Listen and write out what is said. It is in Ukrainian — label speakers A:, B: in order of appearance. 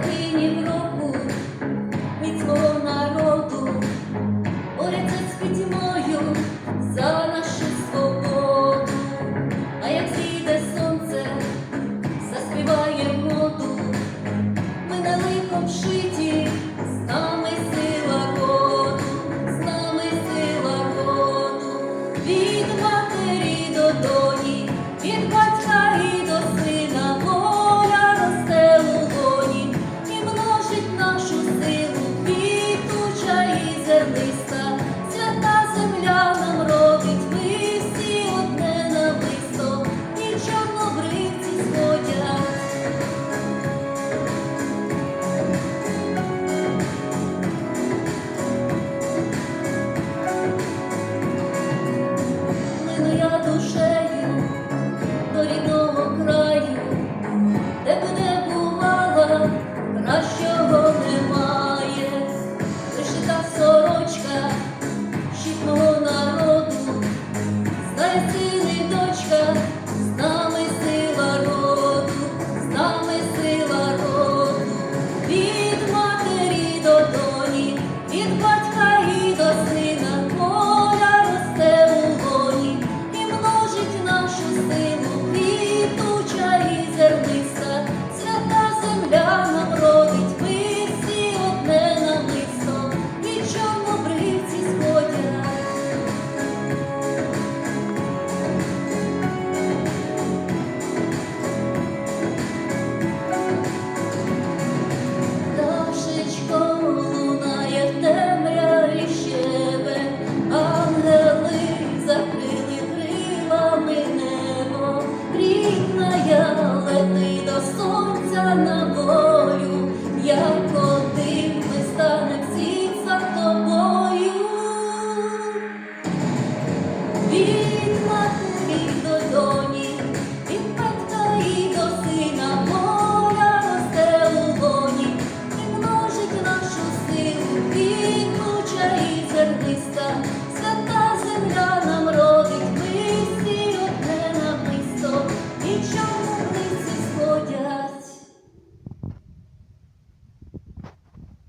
A: Україні. я душею до рідної. вагітна я лети до сонця на.